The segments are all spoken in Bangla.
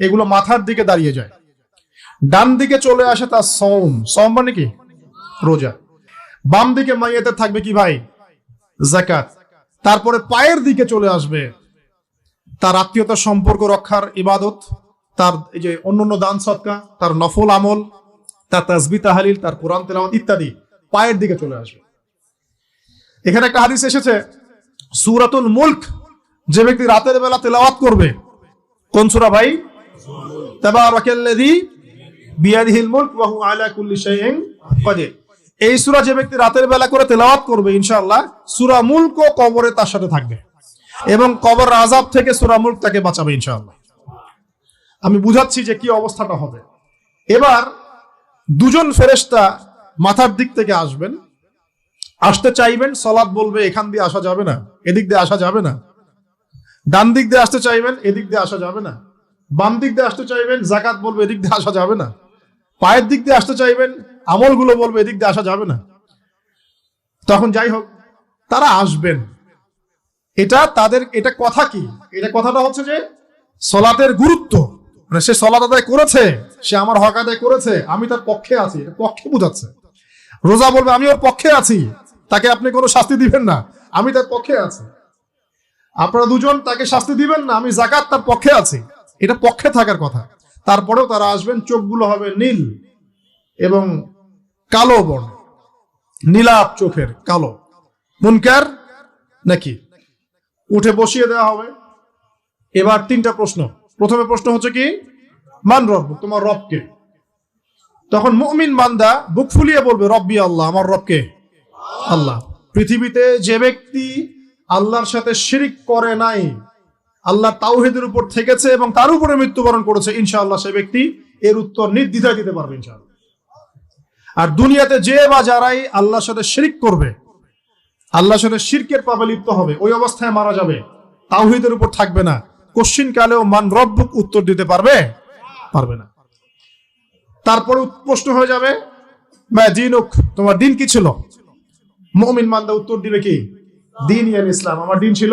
এগুলো মাথার দিকে দাঁড়িয়ে যায়। ডান দিকে চলে আসে তার সৌম সৌম মানে কি? রোজা। বাম দিকে মাইয়াতে থাকবে কি ভাই? জাকাত তারপরে পায়ের দিকে চলে আসবে তার আত্মীয়তার সম্পর্ক রক্ষার ইবাদত, তার এই যে অন্যান্য দান সৎকা, তার নফল আমল, তার তাজবি তাহালিল, তার কোরআন তেলাওয়াত ইত্যাদি পায়ের দিকে চলে আসবে। এখানে একটা হাদিস এসেছে, সুরাতুল মুলক, যে ব্যক্তি রাতের বেলা তেলাওয়াত করবে, কোন সূরা ভাই? তাবারাকাল্লাযী বিয়াদিহিল মুলক ওয়া এই সূরা যে ব্যক্তি রাতের বেলা করে তেলাওয়াত করবে, ইনশাআল্লাহ, সূরা মুলক ও কবরে তার সাথে থাকবে। এবং কবর আযাব থেকে সূরা মুলক তাকে বাঁচাবে, ইনশাআল্লাহ। আমি বুঝাচ্ছি যে কি অবস্থাটা হবে। এবার দুজন ফেরেশতা মাথার দিক থেকে আসবেন। আসতে চাইবেন সলাদ বলবে, এখান দিয়ে আসা যাবে না, এদিক দিয়ে আসা যাবে না। ডান দিক দিয়ে আসতে চাইবেন, এদিক দিয়ে আসা যাবে না। বাম দিক দিয়ে আসতে চাইবেন, জাকাত বলবে এদিক দিয়ে আসা যাবে না। পায়ের দিক দিয়ে আসতে চাইবেন, আমলগুলো বলবে এদিক দিয়ে আসা যাবে না। তখন যাই হোক, তারা আসবেন। এটা তাদের, এটা কথা কি? এটা কথাটা হচ্ছে যে, সলাতের গুরুত্ব। মানে সে সলাত আদায় করেছে, সে আমার হক আদায় করেছে, আমি তার পক্ষে আছি, এটা পক্ষে বোঝাচ্ছে। রোজা বলবে, আমি ওর পক্ষে আছি, তাকে আপনি কোনো শাস্তি দিবেন না, আমি তার পক্ষে আছি। আপনারা দুজন তাকে শাস্তি দিবেন না, আমি জাকাত তার পক্ষে আছি। এটা পক্ষে থাকার কথা। তারপরেও তারা আসবেন, চোখগুলো হবে নীল এবং কালো বর্ণ। নীলাপ চোখের কালো। মুনকার নাকি? উঠে বসিয়ে দেওয়া হবে। এবার তিনটা প্রশ্ন। প্রথমে প্রশ্ন হচ্ছে কি? মান রব, তোমার রবকে তখন মুমিন বান্দা বুক ফুলিয়ে বলবে, রব্বি আল্লাহ, আমার রবকে আল্লাহ। পৃথিবীতে যে ব্যক্তি আল্লাহর সাথে শিরিক করে নাই আল্লাহ তাওহিদের উপর থেকেছে এবং তার উপরে মৃত্যুবরণ করেছে, ইনশাআল্লাহ সে ব্যক্তি এর উত্তর নির্দ্বিধায় দিতে পারবে, ইনশাআল্লাহ। আর দুনিয়াতে যে বা যারাই আল্লাহর সাথে শিরিক করবে, আল্লাহর সাথে শিরকের পাবে লিপ্ত হবে, ওই অবস্থায় মারা যাবে, তাওহিদের উপর থাকবে না। কোশ্চিন কালেও মান রব্বুক উত্তর দিতে পারবে? পারবে না। তারপরে প্রশ্ন হয়ে যাবে দিনুক, তোমার দিন কি ছিল? মমিন মান্দা উত্তর দিবে কি? দিন ইয়ান ইসলাম। আমার দিন ছিল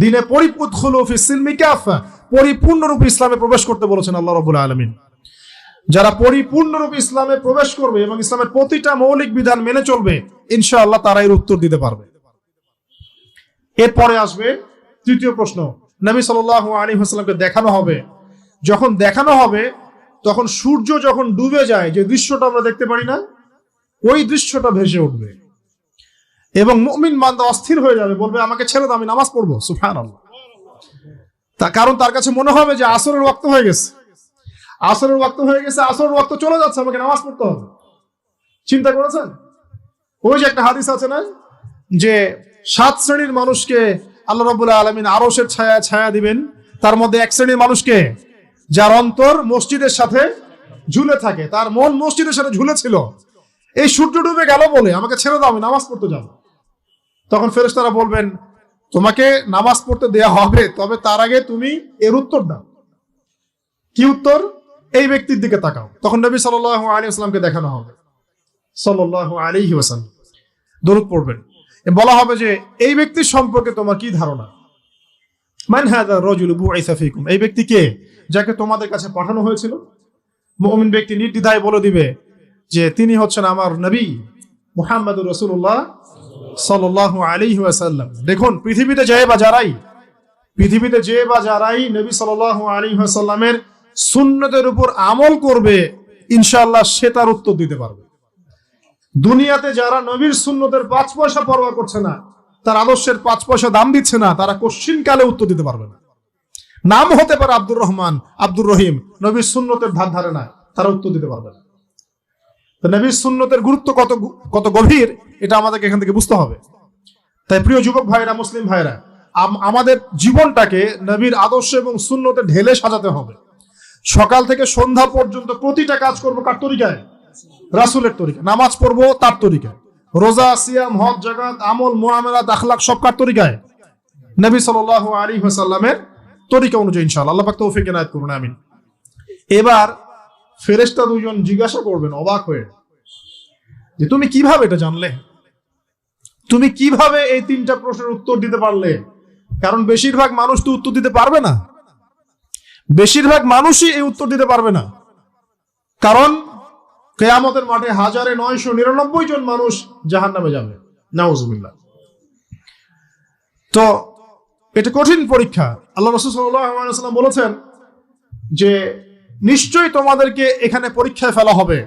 দিনে পরিপূর্ণরূপে ইসলামে প্রবেশ করতে বলেছেন আল্লাহ রবুল্লা আলমিন। যারা পরিপূর্ণরূপে ইসলামে প্রবেশ করবে এবং ইসলামের প্রতিটা মৌলিক বিধান মেনে চলবে, ইনশাআল্লাহ তারা এর উত্তর দিতে পারবে। এরপরে আসবে তৃতীয় প্রশ্ন। নবী সাল আলী হাসলামকে দেখানো হবে। যখন দেখানো হবে, তখন সূর্য যখন ডুবে যায়, যে দৃশ্যটা আমরা দেখতে পারি না, ওই দৃশ্যটা ভেসে উঠবে। এবং মুমিন বান্দা অস্থির হয়ে যাবে, বলবে, আমাকে ছেড়ে দাও, আমি নামাজ পড়ব। সুফান তা কারণ তার কাছে মনে হবে যে আসরের ওয়াক্ত হয়ে গেছে। আসরের ওয়াক্ত হয়ে গেছে, আসরের ওয়াক্ত চলে যাচ্ছে, আমাকে নামাজ পড়তে হবে। চিন্তা করেছেন? ওই যে একটা হাদিস আছে না, যে সাত শ্রেণির মানুষকে আল্লাহ রবুল্লাহ আলমিন আরসের ছায়া ছায়া দিবেন। তার মধ্যে এক শ্রেণির মানুষকে, যার অন্তর মসজিদের সাথে ঝুলে থাকে, তার মন মসজিদের সাথে ঝুলেছিল। এই সূর্য ডুবে গেল বলে, আমাকে ছেড়ে দাও, আমি নামাজ পড়তে যাব। তখন ফেরেশতারা বলবেন, তোমাকে নামাজ পড়তে দেয়া হবে, তবে তার আগে তুমি এর উত্তর দাও। কি উত্তর? এই ব্যক্তির দিকে তাকাও। তখন নবী সাল আলী আসলামকে দেখানো হবে। সাল আলী ওয়াসাল্লাম। দরুদ পড়বেন। বলা হবে যে, এই ব্যক্তির সম্পর্কে তোমার কি ধারণা? মান হাদা রাজুল এই ব্যক্তি কে যাকে তোমাদের কাছে পাঠানো হয়েছিল? মুমিন ব্যক্তি নির্দ্বিধায় বলে দিবে যে, তিনি হচ্ছেন আমার নবী মুহাম্মদুর রাসূলুল্লাহ ওয়াসাল্লাম। দেখুন, পৃথিবীতে যে বা যারাই, পৃথিবীতে যে বা যারাই নবী সাল্লাল্লাহু আলাইহি ওয়াসাল্লামের সুন্নতের উপর আমল করবে, ইনশাআল্লাহ সে তার উত্তর দিতে পারবে। দুনিয়াতে যারা নবীর সুন্নতের পাঁচ পয়সা পরোয়া করছে না, তার আদর্শের পাঁচ পয়সা দাম দিচ্ছে না, তারা কোশ্চিন কালে উত্তর দিতে পারবে না। নাম হতে পারে আব্দুর রহমান, আব্দুর রহিম, নবীর সুন্নতের ধার ধারে না, তারা উত্তর দিতে পারবে না। নবীর সুন্নতের গুরুত্ব কত কত গভীর, এটা আমাদেরকে এখান থেকে বুঝতে হবে। তাই প্রিয় যুবক ভাইরা, মুসলিম ভাইরা, আম- আমাদের জীবনটাকে নবীর আদর্শ এবং শূন্যতে ঢেলে সাজাতে হবে। সকাল থেকে সন্ধ্যা পর্যন্ত প্রতিটা কাজ করব কার তরিকায়? রাসুলের তরিকা নামাজ পড়ব তার তরিকায়। রোজা, সিয়াম, হজ জাগাত আমল মোয়ামেলাত আখলাক সব কার তরিকায়? নবী সাল আলী সাল্লামের তরিকা অনুযায়ী ইনশাআল্লাহ। আল্লাহ পাক তৌফিক করুন, আমিন। এবার ফেরেশতা দুজন জিজ্ঞাসা করবেন, অবাক হয়ে। যে তুমি কীভাবে এটা জানলে? তুমি কীভাবে এই তিনটা প্রশ্নের উত্তর দিতে পারলে? কারণ বেশিরভাগ মানুষ তো উত্তর দিতে পারবে না। বেশিরভাগ মানুষই এই উত্তর দিতে পারবে না। কারণ কেয়ামতের মাঠে হাজারে নয়শো নিরানব্বই জন মানুষ জাহান নামে যাবে। নাউজুবিল্লাহ। তো এটা কঠিন পরীক্ষা। আল্লাহ রসুল সাল্লাম বলেছেন যে, নিশ্চয়ই তোমাদেরকে এখানে পরীক্ষায় ফেলা হবে।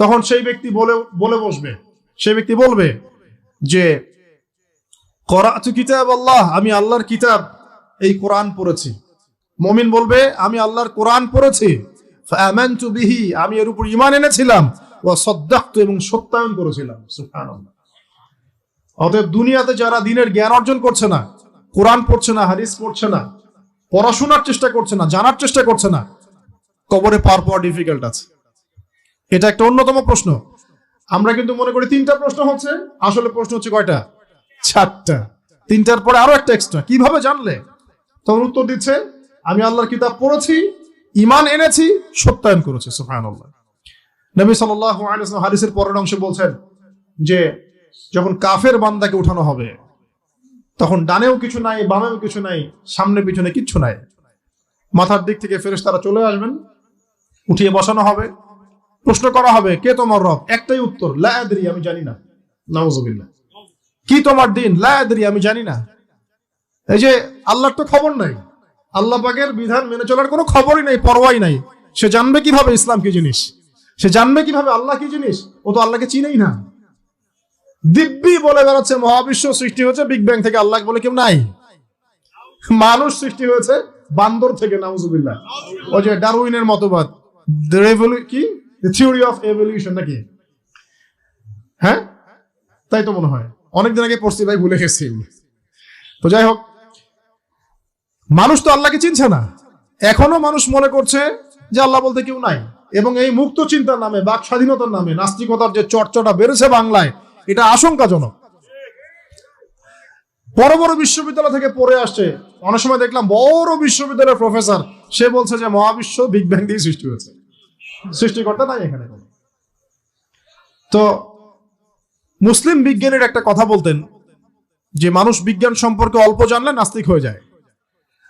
তখন সেই ব্যক্তি বলে বলে বসবে। সেই ব্যক্তি বলবে যে কিতাব আল্লাহ, আমি আল্লাহর কিতাব এই কোরআন পড়েছি। মমিন বলবে, আমি আল্লাহর কোরআন পড়েছি। বিহি, আমি এর উপর ইমান এনেছিলাম। ওয়া সাদ্দাকতু, এবং সত্যায়ন করেছিলাম। অতএব দুনিয়াতে যারা দিনের জ্ঞান অর্জন করছে না, কোরআন পড়ছে না, হাদিস পড়ছে না, পড়াশোনার চেষ্টা করছে না, জানার চেষ্টা করছে না, কবরে পার পাওয়া ডিফিকাল্ট আছে। এটা একটা অন্যতম প্রশ্ন। আমরা কিন্তু মনে করি তিনটা প্রশ্ন হচ্ছে, আসলে প্রশ্ন হচ্ছে কয়টা? চারটা। তিনটার পরে আরও একটা এক্সট্রা কীভাবে জানলে? তখন উত্তর দিচ্ছে, আমি আল্লাহর কিতাব পড়েছি ইমান এনেছি, সত্যায়ন করেছি সুফায়নুল্লাহ নবী সাল্লাম হাদিসের পরের অংশে বলছেন যে, যখন কাফের বান্দাকে উঠানো হবে, তখন ডানেও কিছু নাই, বামেও কিছু নাই, সামনে পিছনে কিচ্ছু নাই। মাথার দিক থেকে ফেরেস তারা চলে আসবেন, উঠিয়ে বসানো হবে। প্রশ্ন করা হবে, কে তোমার রব? একটাই উত্তর লায়াদি আমি জানি না। নাউজুবিল্লাহ। কি তোমার দিন? লায়াদি আমি জানি না। এই যে আল্লাহর তো খবর নাই। আল্লাহ পাকের বিধান মেনে চলার কোনো খবরই নাই, পরোয়াই নাই। সে জানবে কীভাবে ইসলাম কি জিনিস? সে জানবে কীভাবে আল্লাহ কি জিনিস? ও তো আল্লাহকে চিনেই না। দিব্যি বলে বেড়াচ্ছে, মহাবিশ্ব সৃষ্টি হয়েছে, বিগ ব্যাং থেকে আল্লাহ বলে কেউ নাই। মানুষ সৃষ্টি হয়েছে বান্দর থেকে, নাউজুবিল্লাহ। ওই যে ডারউইনের মতবাদ। কি? থিওরি অফ এভলিউশন নাকি? হ্যাঁ? তাই তো মনে হয়। অনেকদিন আগে পড়ছি, ভাই, ভুলে গেছি। তো যাই হোক, মানুষ তো আল্লাহকে চিনছে না। এখনও মানুষ মনে করছে যে আল্লাহ বলতে কেউ নাই। এবং এই মুক্ত চিন্তার নামে, বাক স্বাধীনতার নামে, নাস্তিকতার যে চর্চাটা বেড়েছে বাংলায়, এটা আশঙ্কাজনক। বড় বড় বিশ্ববিদ্যালয় থেকে পড়ে আসছে। অনেক সময় দেখলাম বড় বিশ্ববিদ্যালয়ের প্রফেসর, সে বলছে যে মহাবিশ্ব বিগ ব্যাং দিয়ে সৃষ্টি হয়েছে। সৃষ্টিকর্তা নাই এখানে তো মুসলিম বিজ্ঞানীর একটা কথা বলতেন যে মানুষ বিজ্ঞান সম্পর্কে অল্প জানলে নাস্তিক হয়ে যায়।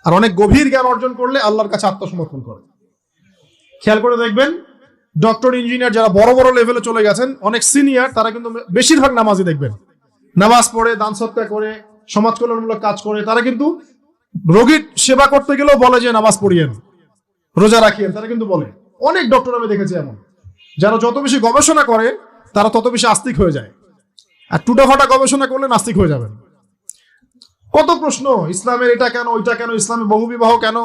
আর অনেক গভীর জ্ঞান অর্জন করলে আল্লাহর কাছে আত্মসমর্পণ করে। খেয়াল করে দেখবেন, ডক্টর, ইঞ্জিনিয়ার যারা বড় বড় লেভেলে চলে গেছেন, অনেক সিনিয়র তারা কিন্তু বেশিরভাগ নামাজই দেখবেন। নামাজ পড়ে, দান সত্তা করে, সমাজ কল্যাণমূলক কাজ করে, তারা কিন্তু রোগীর সেবা করতে গেলেও বলে যে নামাজ পড়িয়েন, রোজা রাখিয়েন, তারা কিন্তু বলে। অনেক ডক্টর আমি দেখেছি এমন। যারা যত বেশি গবেষণা করে, তারা তত বেশি আস্তিক হয়ে যায়। আর টুটাফাটা গবেষণা করলে নাস্তিক হয়ে যাবেন। কত প্রশ্ন, ইসলামের এটা কেন, ওইটা কেন, ইসলামে বহু বিবাহ কেন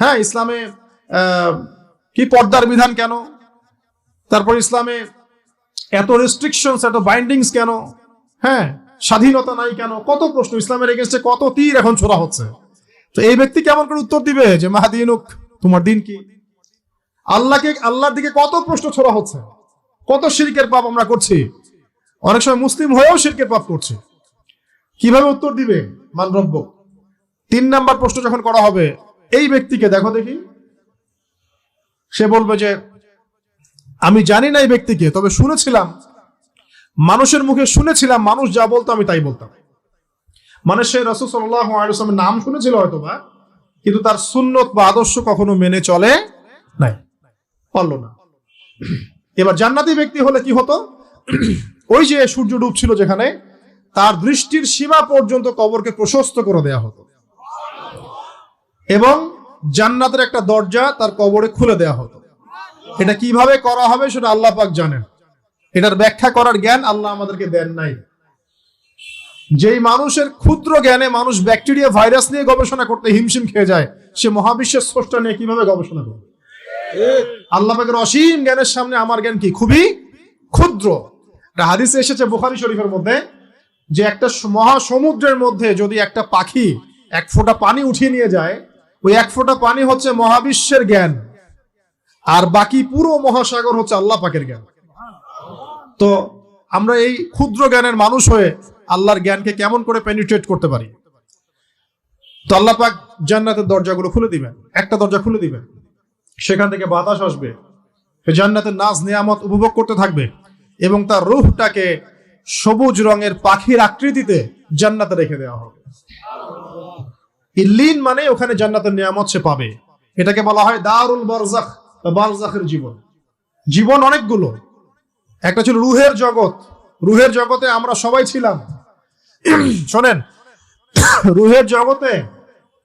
হ্যাঁ ইসলামে কি পর্দার বিধান কেন, তারপর ইসলামে এত রেস্ট্রিকশনস এত বাইন্ডিংস কেন হ্যাঁ স্বাধীনতা নাই কেন, কত প্রশ্ন, ইসলামের এগেনস্টে কত তীর এখন ছোড়া হচ্ছে। তো এই ব্যক্তি কেমন করে উত্তর দিবে যে মাহাদিনুক তোমার দিন কি? আল্লাহকে, আল্লাহর দিকে কত প্রশ্ন ছোড়া হচ্ছে, কত শিরকের পাপ আমরা করছি। অনেক সময় মুসলিম হয়েও শিরকের পাপ করছি। কীভাবে উত্তর দিবে? মানরব্য তিন নাম্বার প্রশ্ন যখন করা হবে, এই ব্যক্তিকে, দেখো দেখি। সে বলবে যে, আমি জানি না এই ব্যক্তিকে, তবে শুনেছিলাম। মানুষের মুখে শুনেছিলাম, মানুষ যা বলতো আমি তাই বলতাম। মানে সে রসুল সাল্লামের নাম শুনেছিল হয়তো বা কিন্তু তার সুন্নত বা আদর্শ কখনো মেনে চলে নাই। পারল না। এবার জান্নাতি ব্যক্তি হলে কি হতো? ওই যে সূর্য ডুবছিল যেখানে, তার দৃষ্টির সীমা পর্যন্ত কবরকে প্রশস্ত করে দেয়া হতো। এবং জান্নাতের একটা দরজা তার কবরে খুলে দেয়া হতো। এটা কীভাবে করা হবে সেটা আল্লাহ পাক জানেন। এটার ব্যাখ্যা করার জ্ঞান আল্লাহ আমাদেরকে দেন নাই। যেই মানুষের ক্ষুদ্র জ্ঞানে মানুষ ব্যাকটেরিয়া, ভাইরাস নিয়ে গবেষণা করতে হিমশিম খেয়ে যায়, সে মহাবিশ্বের স্রষ্টা নিয়ে কীভাবে গবেষণা করবে? আল্লাহ অসীম জ্ঞানের সামনে আমার জ্ঞান কি? খুবই ক্ষুদ্র। হাদিসে এসেছে বুখারি শরীফের মধ্যে যে একটা মহাসমুদ্রের মধ্যে যদি একটা পাখি এক ফোঁটা পানি উঠিয়ে নিয়ে যায়, ওই এক ফোঁটা পানি হচ্ছে মহাবিশ্বের জ্ঞান। আর বাকি পুরো মহাসাগর হচ্ছে আল্লাহ পাকের জ্ঞান। তো আমরা এই ক্ষুদ্র জ্ঞানের মানুষ হয়ে আল্লাহর জ্ঞানকে কেমন করে পেনিট্রেট করতে পারি? তো আল্লাহ পাক জান্নাতের দরজাগুলো খুলে দিবেন। একটা দরজা খুলে দিবেন। সেখান থেকে বাতাস আসবে। সে জান্নাতের নাচ নিয়ামত উপভোগ করতে থাকবে এবং তার রূহটাকে সবুজ রঙের পাখির আকৃতিতে জান্নাতে রেখে দেওয়া হবে। ইল্লিন মানে ওখানে জান্নাতের নিয়ামত সে পাবে। এটাকে বলা হয় দারুল বারজাখ বারজাখের জীবন। জীবন অনেকগুলো। একটা ছিল রুহের জগৎ। রুহের জগতে আমরা সবাই ছিলাম। শোনেন, রুহের জগতে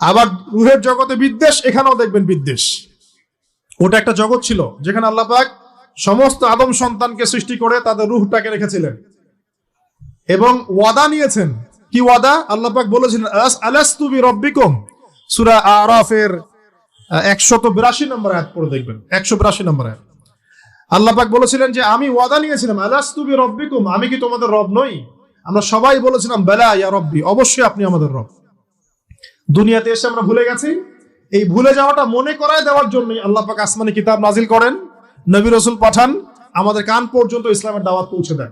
আবার রুহের জগতে বিদ্বেষ, এখানেও দেখবেন বিদ্বেষ। ওটা একটা জগৎ ছিল, যেখানে আল্লাহ পাক সমস্ত আদম সন্তানকে সৃষ্টি করে তাদের রুহটাকে রেখেছিলেন। এবং ওয়াদা নিয়েছেন। কি ওয়াদা? আল্লাহ পাক বলেছিলেন "আলাস- আলাস্তু বি রব্বিকুম সূরা আরাফের একশত বিরাশি নম্বর আয়াত পড়ে দেখবেন। একশো বিরাশি নম্বর আয়াত। আল্লাহ পাক বলেছিলেন যে, আমি ওয়াদা নিয়েছিলাম, আলাস্তু বি রব্বিকুম আমি কি তোমাদের রব নই? আমরা সবাই বলেছিলাম, বেলা ইয়া রব্বি। অবশ্যই আপনি আমাদের রব। দুনিয়াতে এসে আমরা ভুলে গেছি। এই ভুলে যাওয়াটা মনে করায় দেওয়ার জন্যই আল্লাহ পাক আসমানি কিতাব নাজিল করেন, নবী রসুল পাঠান, আমাদের কান পর্যন্ত ইসলামের দাওয়াত পৌঁছে দেন,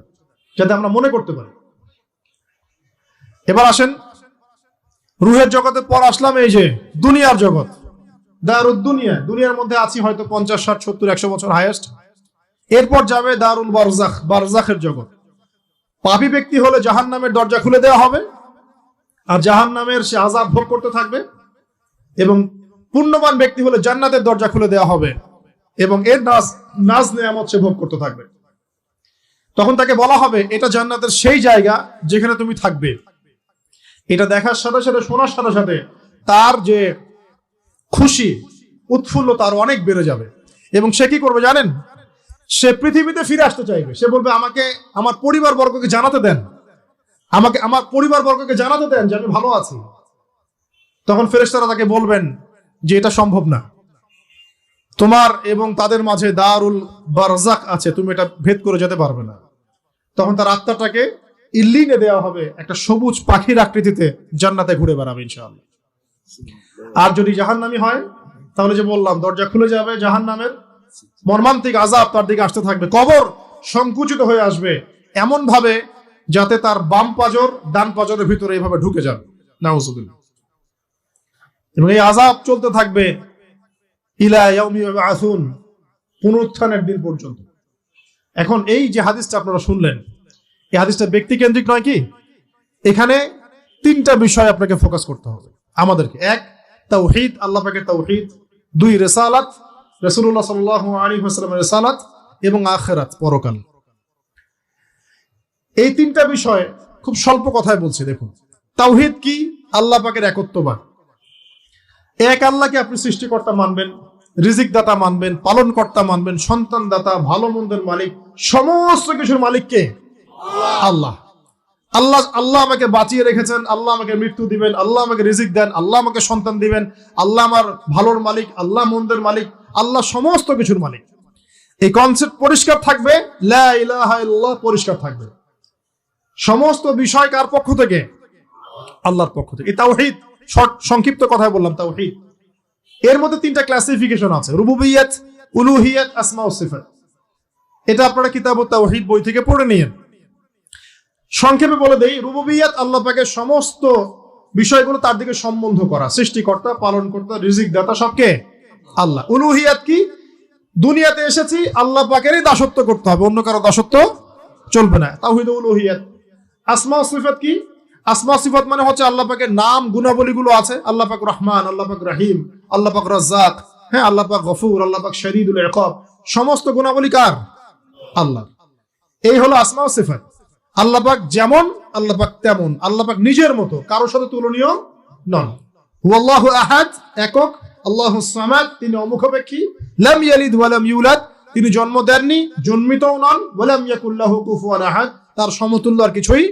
যাতে আমরা মনে করতে পারি। এবার আসেন, রুহের জগতে পর আসলাম এই যে দুনিয়ার জগৎ। দারুদ দুনিয়া দুনিয়ার মধ্যে আছি হয়তো পঞ্চাশ, ষাট, সত্তর, একশো বছর হায়েস্ট এরপর যাবে দারুল বারজাখ, বারজাখের জগৎ। পাপি ব্যক্তি হলে জাহান নামের দরজা খুলে দেওয়া হবে। আর জাহান নামের সে আজাব ভোগ করতে থাকবে এবং পুণ্যবান ব্যক্তি হলে জান্নাতের দরজা খুলে দেওয়া হবে এবং এর নাজ নাজ নেয়ামত সে ভোগ করতে থাকবে। তখন তাকে বলা হবে, এটা জান্নাতের সেই জায়গা যেখানে তুমি থাকবে। এটা দেখার সাথে সাথে, শোনার সাথে সাথে তার যে খুশি, উৎফুল্ল তার অনেক বেড়ে যাবে। এবং সে কি করবে জানেন? সে পৃথিবীতে ফিরে আসতে চাইবে। সে বলবে, আমাকে, আমার পরিবার বর্গকে জানাতে দেন। আমাকে, আমার পরিবার বর্গকে জানাতে দেন যে আমি ভালো আছি। তখন ফেরেশতারা তাকে বলবেন যে এটা সম্ভব না। তোমার এবং তাদের মাঝে দারুল বারজাক আছে, তুমি এটা ভেদ করে যেতে পারবে না। তখন তার আত্মাটাকে ইল্লিনে দেওয়া হবে, একটা সবুজ পাখির আকৃতিতে জান্নাতে ঘুরে বেড়াবে ইনশাআল্লাহ। আর যদি জাহান্নামি হয়, তাহলে যে বললাম, দরজা খুলে যাবে জাহান্নামের। মর্মান্তিক আজাব তার দিকে আসতে থাকবে। কবর সংকুচিত হয়ে আসবে। এমন ভাবে যাতে তার বাম পাজর ডান পাজরের ভিতরে এইভাবে ঢুকে যাবে। এবং এই আজাব চলতে থাকবে ইলা আসুন পুনরুত্থানের দিন পর্যন্ত। এখন এই যে হাদিসটা আপনারা শুনলেন, এই হাদিসটা ব্যক্তি কেন্দ্রিক নয় কি? এখানে তিনটা বিষয় আপনাকে ফোকাস করতে হবে। আমাদেরকে এক, তাওহীদ, আল্লাহ পাকের তাওহীদ। দুই, রেসালাত, রাসূলুল্লাহ সাল্লাল্লাহু আলাইহি ওয়াসাল্লামের রেসালাত এবং আখেরাত, পরকাল। এই তিনটা বিষয় খুব স্বল্প কথায় বলছি, দেখুন। তাওহীদ কি? আল্লাহ পাকের একত্ববাদ। এক আল্লাহকে আপনি সৃষ্টিকর্তা মানবেন রিজিক দাতা মানবেন পালন কর্তা মানবেন সন্তান দাতা ভালো মন্দের মালিক, সমস্ত কিছুর মালিক কে? আল্লাহ। আল্লাহ আল্লাহ আমাকে বাঁচিয়ে রেখেছেন, আল্লাহ আমাকে মৃত্যু দিবেন, আল্লাহ আমাকে রিজিক দেন, আল্লাহ আমাকে সন্তান দিবেন, আল্লাহ আমার ভালোর মালিক, আল্লাহ মন্দের মালিক, আল্লাহ সমস্ত কিছুর মালিক। এই কনসেপ্ট পরিষ্কার থাকবে পরিষ্কার থাকবে। সমস্ত বিষয় কার পক্ষ থেকে? আল্লাহর পক্ষ থেকে। তাওহীদ সংক্ষিপ্ত কথায় বললাম তাওহীদ। এর মধ্যে তিনটা ক্লাসিফিকেশন আছে। রুবুবিয়াত, উলুহিয়াত আসমা সিফাত। এটা আপনারা কিতাব তাওহীদ বই থেকে পড়ে নিয়েন। সংক্ষেপে বলে দেই, রুবুবিয়াত আল্লাহ পাকের সমস্ত বিষয়গুলো তার দিকে সম্বন্ধ করা। সৃষ্টিকর্তা, পালনকর্তা রিজিক দাতা সবকে আল্লাহ। উলুহিয়াত কি? দুনিয়াতে এসেছি, আল্লাহ পাকেরই দাসত্ব করতে হবে। অন্য কারও দাসত্ব চলবে না। তাওহীদ উলুহিয়াত। আসমা সিফাত কি? আসমা সিফাত মানে হচ্ছে আল্লাহ পাকের নাম, গুণাবলীগুলো আছে। আল্লাহ পাক রহমান, আল্লাহ পাক রহিম, আল্লাহ পাক রাজ্জাক হ্যাঁ আল্লাহ পাক গফুর, আল্লাহ পাক শরীদুল ইকাব সমস্ত গুণাবলী কার? আল্লাহ। এই হলো আসমা সিফাত। আল্লাহ পাক যেমন, আল্লাহ পাক তেমন। আল্লাহ পাক নিজের মতো, কারোর সাথে তুলনীয় নন। হুয়াল্লাহু আহাদ, একক। আল্লাহু সামাদ, তিনি অমুখাপেক্ষী। লাম ইয়ালিদ ওয়া লাম ইউলাদ, তিনি জন্ম দেননি, জন্মিতও নন। ওয়া লাম ইয়াকুল্লাহু কুফুয়ান আহাদ। তার সমতুল্য আর কিছুই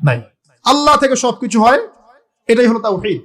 নাই। আল্লাহ থেকে সবকিছু হয় এটাই হলো তাওহীদ।